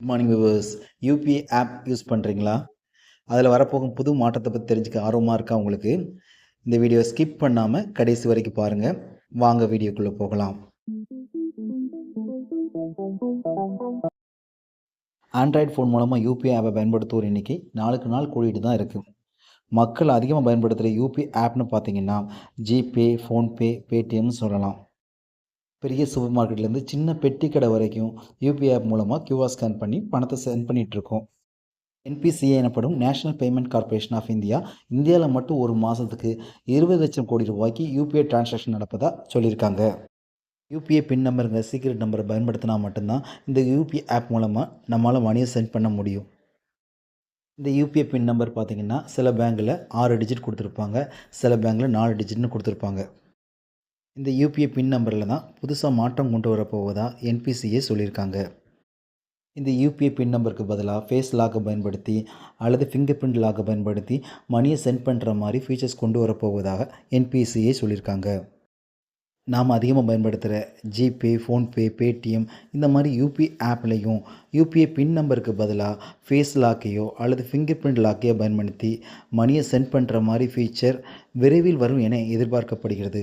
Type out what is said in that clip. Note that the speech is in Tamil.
Good morning viewers UPI app use பண்ணுறீங்களா அதில் வரப்போகும் புது மாற்றத்தை பற்றி தெரிஞ்சுக்க ஆர்வமாக இருக்கா உங்களுக்கு? இந்த வீடியோ ஸ்கிப் பண்ணாமல் கடைசி வரைக்கும் பாருங்கள் வாங்க வீடியோக்குள்ளே போகலாம். ஆண்ட்ராய்டு ஃபோன் மூலமாக யூபிஐ ஆப்பை பயன்படுத்துவோர் எண்ணிக்கை நாளுக்கு நாள் கூடிட்டு தான் இருக்குது மக்கள் அதிகமாக பயன்படுத்துகிற யூபிஐ ஆப்னு பார்த்தீங்கன்னா ஜிபே ஃபோன்பே பேடிஎம்னு சொல்லலாம். பெரிய சூப்பர் மார்க்கெட்லேருந்து சின்ன பெட்டி கடை வரைக்கும் யூபிஐ ஆப் மூலமாக கியூஆர் ஸ்கேன் பண்ணி பணத்தை சென்ட் பண்ணிகிட்ருக்கோம் என்பிசிஏ எனப்படும் national payment corporation of India இந்தியாவில் மட்டும் ஒரு மாதத்துக்கு இருபது லட்சம் கோடி ரூபாய்க்கு யூபிஐ டிரான்சாக்ஷன் நடப்பதாக சொல்லியிருக்காங்க. யூபிஐ பின் நம்பருங்க சீக்ரெட் நம்பரை பயன்படுத்தினா மட்டும்தான் இந்த யூபிஐ ஆப் மூலமாக நம்மளால் மணியை சென்ட் பண்ண முடியும். இந்த யூபிஐ பின் நம்பர் பார்த்திங்கன்னா சில பேங்க்கில் ஆறு டிஜிட் கொடுத்துருப்பாங்க. சில பேங்க்கில் நாலு டிஜிட்னு கொடுத்துருப்பாங்க. இந்த யூபிஐ பின் நம்பரில் தான் புதுசாக மாற்றம் கொண்டு வரப்போவதாக என்பிசிஏ சொல்லியிருக்காங்க. இந்த யூபிஐ பின் நம்பருக்கு பதிலாக ஃபேஸ் லாக்கை பயன்படுத்தி அல்லது ஃபிங்கர் பிரிண்ட் லாக்கை பயன்படுத்தி மணியை சென்ட் பண்ணுற மாதிரி ஃபீச்சர்ஸ் கொண்டு வரப்போவதாக என்பிசிஏ சொல்லியிருக்காங்க. நாம் அதிகமாக பயன்படுத்துகிற ஜிபே ஃபோன்பே பேடிஎம் இந்த மாதிரி யூபிஐ ஆப்லேயும் யூபிஐ பின் நம்பருக்கு பதிலாக ஃபேஸ் லாக்கையோ அல்லது ஃபிங்கர் பிரிண்ட் லாக்கையோ பயன்படுத்தி மணியை சென்ட் பண்ணுற மாதிரி ஃபீச்சர் விரைவில் வரும் என எதிர்பார்க்கப்படுகிறது.